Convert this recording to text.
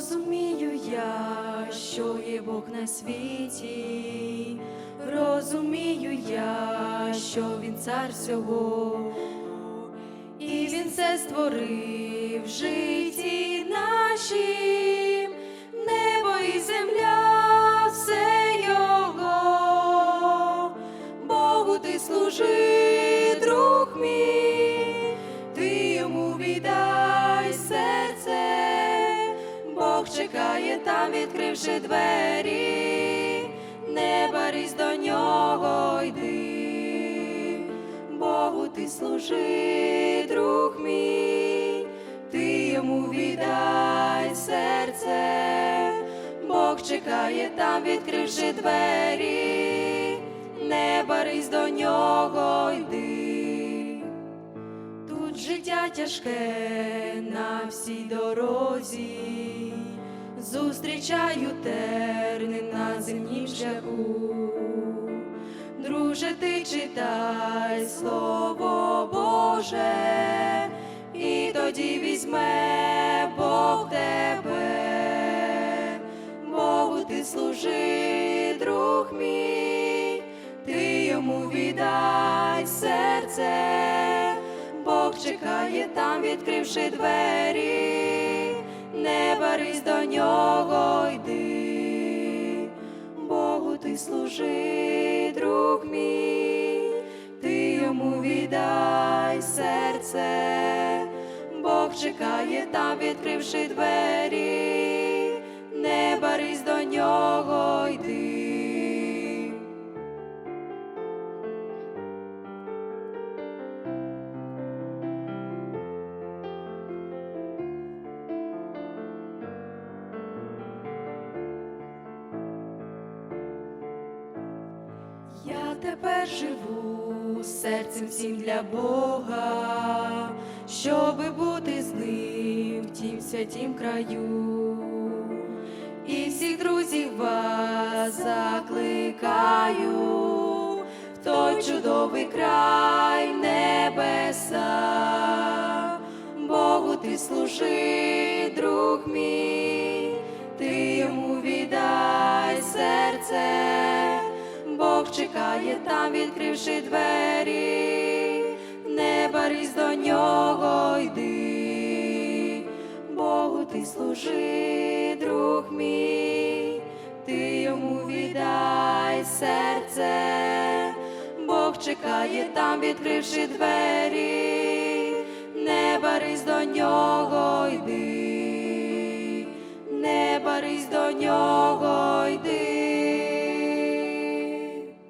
Розумію я, що є Бог на світі, розумію я, що Він цар всього, і Він все створив в житті нашім, небо і земля, все його, Богу ти служи, друг мій, чекає там, відкривши двері, не барись до нього йди, Богу ти служи, друг мій, ти йому віддай серце, Бог чекає там, відкривши двері, не барись до нього йди. Тут життя тяжке на всій дорозі, зустрічаю терни на земнім шляху. Друже, ти читай слово Боже, і тоді візьме Бог тебе, Богу ти служи, друг мій, ти йому віддай серце, Бог чекає там, відкривши двері, не барись до нього йди, Богу ти служи, друг мій, ти йому віддай серце, Бог чекає там, відкривши двері, не барись до нього йди. Тепер живу серцем всім для Бога, щоби бути з ним в тім святім краю. І всіх друзів вас закликаю в той чудовий край небеса. Богу ти служи, друг мій, ти йому віддай серце. Чекає там, відкривши двері, не барись до нього йди, Богу ти служи, друг мій, ти йому віддай серце, Бог чекає там, відкривши двері, не барись до нього йди, не барись до нього йди.